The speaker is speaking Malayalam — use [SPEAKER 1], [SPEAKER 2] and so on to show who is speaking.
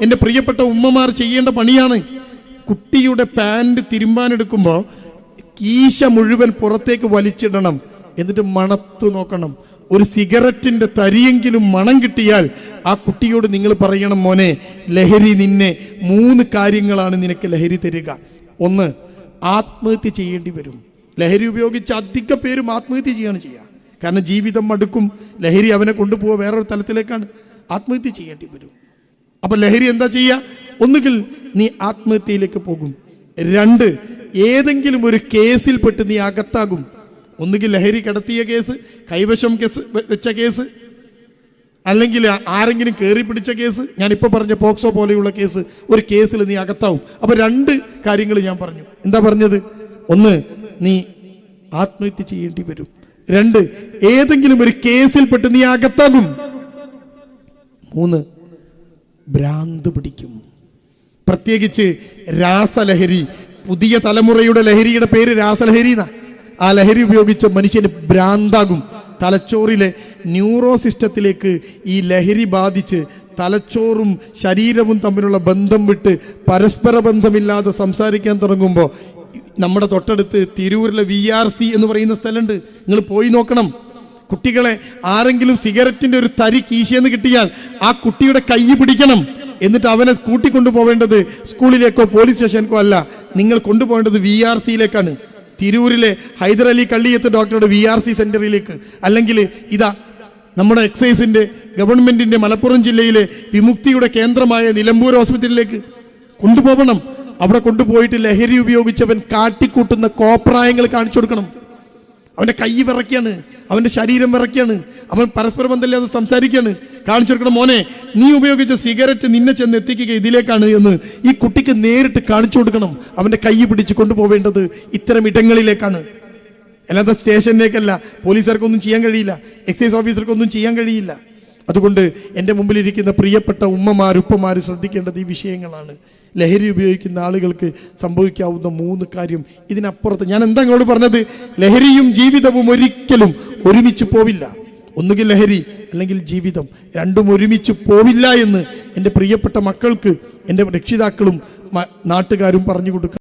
[SPEAKER 1] എന്റെ പ്രിയപ്പെട്ട ഉമ്മമാർ ചെയ്യേണ്ട പണിയാണ്. കുട്ടിയുടെ പാന്റ് തിരുമ്പാനെടുക്കുമ്പോൾ കീശ മുഴുവൻ പുറത്തേക്ക് വലിച്ചിടണം. എന്നിട്ട് മണത്തു നോക്കണം. ഒരു സിഗരറ്റിന്റെ തരിയെങ്കിലും മണം കിട്ടിയാൽ ആ കുട്ടിയോട് നിങ്ങൾ പറയണം മോനെ ലഹരി നിന്നെ മൂന്ന് കാര്യങ്ങളാണ് നിനക്ക് ലഹരി തരിക. ഒന്ന് ആത്മഹത്യ ചെയ്യേണ്ടി വരും. ലഹരി ഉപയോഗിച്ച് അധിക പേരും ആത്മഹത്യ ചെയ്യാണ് ചെയ്യുക കാരണം ജീവിതം മടുക്കും. ലഹരി അവനെ കൊണ്ടുപോവുക വേറൊരു തലത്തിലേക്കാണ്. ആത്മഹത്യ ചെയ്യേണ്ടി വരും. അപ്പൊ ലഹരി എന്താ ചെയ്യ? ഒന്നുകിൽ നീ ആത്മഹത്യയിലേക്ക് പോകും. രണ്ട് ഏതെങ്കിലും ഒരു കേസിൽ കേസിൽപ്പെട്ട് നീ അകത്താകും. ഒന്നുകിൽ ലഹരി കടത്തിയ കേസ് കൈവശം കേസ് വെച്ച കേസ് അല്ലെങ്കിൽ ആരെങ്കിലും കയറി പിടിച്ച കേസ് ഞാൻ ഇപ്പോൾ പറഞ്ഞ പോക്സോ പോലെയുള്ള കേസ് ഒരു കേസിൽ നീ അകത്താവും. അപ്പൊ രണ്ട് കാര്യങ്ങൾ ഞാൻ പറഞ്ഞു. എന്താ പറഞ്ഞത്? ഒന്ന് നീ ആത്മഹത്യ ചെയ്യേണ്ടി വരും. രണ്ട് ഏതെങ്കിലും ഒരു കേസിൽപ്പെട്ട് നീ അകത്താകും. മൂന്ന് ഭ്രാന്ത് പിടിക്കും. പ്രത്യേകിച്ച് രാസലഹരി പുതിയ തലമുറയുടെ ലഹരിയുടെ പേര് രാസലഹരി എന്നാ. ആ ലഹരി ഉപയോഗിച്ച മനുഷ്യന് ഭ്രാന്താകും. തലച്ചോറിലെ ന്യൂറോ സിസ്റ്റത്തിലേക്ക് ഈ ലഹരി ബാധിച്ച് തലച്ചോറും ശരീരവും തമ്മിലുള്ള ബന്ധം വിട്ട് പരസ്പര ബന്ധമില്ലാതെ സംസാരിക്കാൻ തുടങ്ങുമ്പോൾ നമ്മുടെ തൊട്ടടുത്ത് തിരൂരിലെ വി ആർ സി എന്ന് പറയുന്ന സ്ഥലമുണ്ട്. നിങ്ങൾ പോയി നോക്കണം. കുട്ടികളെ ആരെങ്കിലും സിഗരറ്റിന്റെ ഒരു തരി കീശയെന്ന് കിട്ടിയാൽ ആ കുട്ടിയുടെ കൈ പിടിക്കണം. എന്നിട്ട് അവനെ കൂട്ടിക്കൊണ്ടു പോവേണ്ടത് സ്കൂളിലേക്കോ പോലീസ് സ്റ്റേഷനിലേക്കോ അല്ല. നിങ്ങൾ കൊണ്ടുപോകേണ്ടത് വി ആർ സിയിലേക്കാണ് തിരൂരിലെ ഹൈദരലി കള്ളിയത്ത് ഡോക്ടറുടെ വി ആർ സി സെന്ററിലേക്ക്. അല്ലെങ്കിൽ ഇതാ നമ്മുടെ എക്സൈസിന്റെ ഗവൺമെന്റിന്റെ മലപ്പുറം ജില്ലയിലെ വിമുക്തിയുടെ കേന്ദ്രമായ നിലമ്പൂർ ഹോസ്പിറ്റലിലേക്ക് കൊണ്ടുപോകണം. അവിടെ കൊണ്ടുപോയിട്ട് ലഹരി ഉപയോഗിച്ചവൻ കാട്ടിക്കൂട്ടുന്ന കോപ്രായങ്ങൾ കാണിച്ചു കൊടുക്കണം. അവന്റെ കൈ വിറയ്ക്കാണ്. അവന്റെ ശരീരം വിറയ്ക്കാണ്. അവൻ പരസ്പര ബന്ധമില്ലാതെ സംസാരിക്കുകയാണ് കാണിച്ചു കൊടുക്കണം മോനെ നീ ഉപയോഗിച്ച സിഗരറ്റ് നിന്നെ ചെന്ന് എത്തിക്കുക ഇതിലേക്കാണ് എന്ന് ഈ കുട്ടിക്ക് നേരിട്ട് കാണിച്ചു കൊടുക്കണം. അവന്റെ കൈ പിടിച്ച് കൊണ്ടുപോവേണ്ടത് ഇത്തരം ഇടങ്ങളിലേക്കാണ്. അല്ലാതെ സ്റ്റേഷനിലേക്കല്ല പോലീസുകാർക്കൊന്നും ചെയ്യാൻ കഴിയില്ല എക്സൈസ് ഓഫീസർക്കൊന്നും ചെയ്യാൻ കഴിയില്ല. അതുകൊണ്ട് എന്റെ മുമ്പിലിരിക്കുന്ന പ്രിയപ്പെട്ട ഉമ്മമാർ ഉപ്പമാർ ശ്രദ്ധിക്കേണ്ടത് ഈ വിഷയങ്ങളാണ്. ലഹരി ഉപയോഗിക്കുന്ന ആളുകൾക്ക് സംഭവിക്കാവുന്ന മൂന്ന് കാര്യം ഇതിനപ്പുറത്ത്. ഞാൻ എന്താ നിങ്ങളോട് പറഞ്ഞത്? ലഹരിയും ജീവിതവും ഒരിക്കലും ഒരുമിച്ച് പോവില്ല. ഒന്നുകിൽ ലഹരി അല്ലെങ്കിൽ ജീവിതം. രണ്ടും ഒരുമിച്ച് പോവില്ല എന്ന് എന്റെ പ്രിയപ്പെട്ട മക്കൾക്ക് എന്റെ രക്ഷിതാക്കളും നാട്ടുകാരും പറഞ്ഞു കൊടുക്കുക